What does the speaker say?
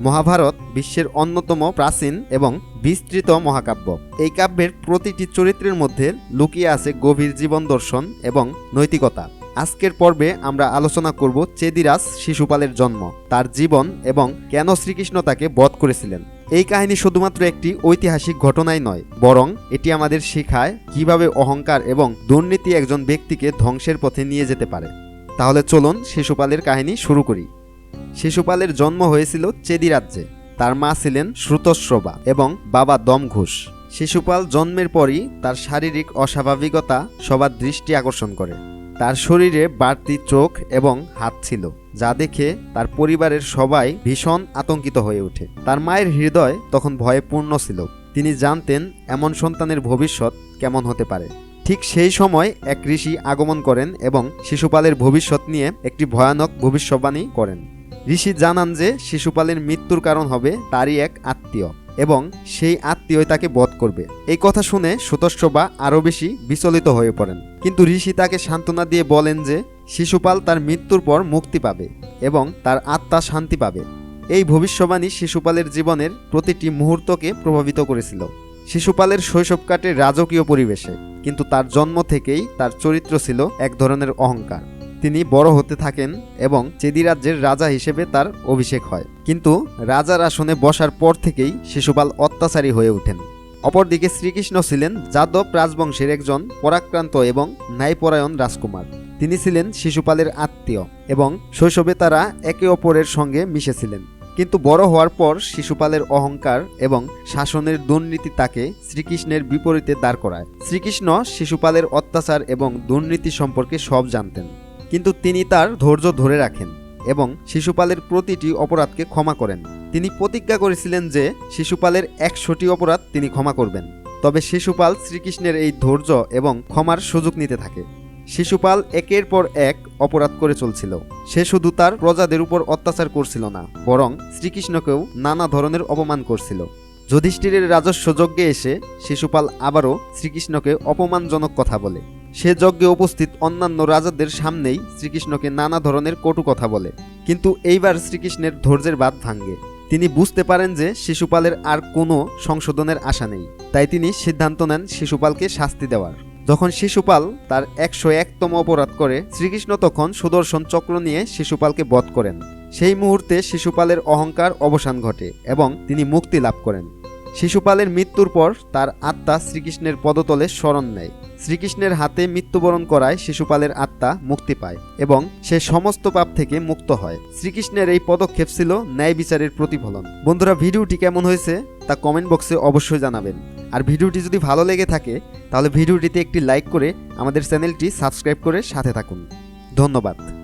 মহাভারত বিশ্বের অন্যতম প্রাচীন এবং বিস্তৃত মহাকাব্য। এই কাব্যের প্রতিটি চরিত্রের মধ্যে লুকিয়ে আছে গভীর জীবন দর্শন এবং নৈতিকতা। আজকের পর্বে আমরা আলোচনা করব চেদিরাজ শিশুপালের জন্ম, তার জীবন এবং কেন শ্রীকৃষ্ণ তাকে বধ করেছিলেন। এই কাহিনী শুধুমাত্র একটি ঐতিহাসিক ঘটনাই নয়, বরং এটি আমাদের শেখায় কীভাবে অহংকার এবং দুর্নীতি একজন ব্যক্তিকে ধ্বংসের পথে নিয়ে যেতে পারে। তাহলে চলুন শিশুপালের কাহিনী শুরু করি। শিশুপালের জন্ম হয়েছিল চেদি রাজ্যে। তার মা ছিলেন শ্রুতশ্রবা এবং বাবা দম ঘোষ শিশুপাল জন্মের পরই তার শারীরিক অস্বাভাবিকতা সবার দৃষ্টি আকর্ষণ করে। তার শরীরে বাড়তি চোখ এবং হাত ছিল, যা দেখে তার পরিবারের সবাই ভীষণ আতঙ্কিত হয়ে ওঠে। তার মায়ের হৃদয় তখন ভয়ে পূর্ণ ছিল। তিনি জানতেন এমন সন্তানের ভবিষ্যৎ কেমন হতে পারে। ঠিক সেই সময় এক ঋষি আগমন করেন এবং শিশুপালের ভবিষ্যৎ নিয়ে একটি ভয়ানক ভবিষ্যৎবাণী করেন। ঋষি জানান যে শিশুপালের মৃত্যুর কারণ হবে তারই এক আত্মীয় এবং সেই আত্মীয় তাকে বধ করবে। এই কথা শুনে সুতস্রবা আরও বেশি বিচলিত হয়ে পড়েন। কিন্তু ঋষি তাকে সান্ত্বনা দিয়ে বলেন যে শিশুপাল তার মৃত্যুর পর মুক্তি পাবে এবং তার আত্মা শান্তি পাবে। এই ভবিষ্যবাণী শিশুপালের জীবনের প্রতিটি মুহূর্তকে প্রভাবিত করেছিল। শিশুপালের শৈশব কাটে রাজকীয় পরিবেশে, কিন্তু তার জন্ম থেকেই তার চরিত্র ছিল এক ধরনের অহংকার। তিনি বড় হতে থাকেন এবং চেদি রাজ্যের রাজা হিসেবে তার অভিষেক হয়। কিন্তু রাজার আসনে বসার পর থেকেই শিশুপাল অত্যাচারী হয়ে ওঠেন। অপরদিকে শ্রীকৃষ্ণ ছিলেন যাদব রাজবংশের একজন পরাক্রান্ত এবং ন্যায়পরায়ণ রাজকুমার। তিনি ছিলেন শিশুপালের আত্মীয় এবং শৈশবে তারা একে অপরের সঙ্গে মিশেছিলেন। কিন্তু বড় হওয়ার পর শিশুপালের অহংকার এবং শাসনের দুর্নীতি তাকে শ্রীকৃষ্ণের বিপরীতে দাঁড় করায়। শ্রীকৃষ্ণ শিশুপালের অত্যাচার এবং দুর্নীতি সম্পর্কে সব জানতেন। কিন্তু তিনি তার ধৈর্য ধরে রাখেন এবং শিশুপালের প্রতিটি অপরাধকে ক্ষমা করেন। তিনি প্রতিজ্ঞা করেছিলেন যে শিশুপালের একশোটি অপরাধ তিনি ক্ষমা করবেন। তবে শিশুপাল শ্রীকৃষ্ণের এই ধৈর্য এবং ক্ষমার সুযোগ নিতে থাকে। শিশুপাল একের পর এক অপরাধ করে চলছিল। সে শুধু তার প্রজাদের উপর অত্যাচার করছিল না, বরং শ্রীকৃষ্ণকেও নানা ধরনের অপমান করছিল। যুধিষ্ঠিরের রাজস্ব যজ্ঞে এসে শিশুপাল আবারও শ্রীকৃষ্ণকে অপমানজনক কথা বলে। সে যজ্ঞে উপস্থিত অন্যান্য রাজাদের সামনেই শ্রীকৃষ্ণকে নানা ধরনের কটু কথা বলে। কিন্তু এইবার শ্রীকৃষ্ণের ধৈর্যের বাদ ভাঙ্গে তিনি বুঝতে পারেন যে শিশুপালের আর কোনো সংশোধনের আশা নেই। তাই তিনি সিদ্ধান্ত নেন শিশুপালকে শাস্তি দেওয়ার। যখন শিশুপাল তার একশো একতম অপরাধ করে, শ্রীকৃষ্ণ তখন সুদর্শন চক্র নিয়ে শিশুপালকে বধ করেন। সেই মুহূর্তে শিশুপালের অহংকার অবসান ঘটে এবং তিনি মুক্তি লাভ করেন। শিশুপালের মৃত্যুর পর তার আত্মা শ্রীকৃষ্ণের পদতলে স্মরণ নেয়। শ্রীকৃষ্ণের হাতে মৃত্যুবরণ করায় শিশুপালের আত্মা মুক্তি পায় এবং সে সমস্ত পাপ থেকে মুক্ত হয়। শ্রীকৃষ্ণের এই পদক্ষেপ ছিল ন্যায় বিচারের প্রতিফলন। বন্ধুরা, ভিডিওটি কেমন হয়েছে তা কমেন্ট বক্সে অবশ্যই জানাবেন। আর ভিডিওটি যদি ভালো লেগে থাকে, তাহলে ভিডিওটিতে একটি লাইক করে আমাদের চ্যানেলটি সাবস্ক্রাইব করে সাথে থাকুন। ধন্যবাদ।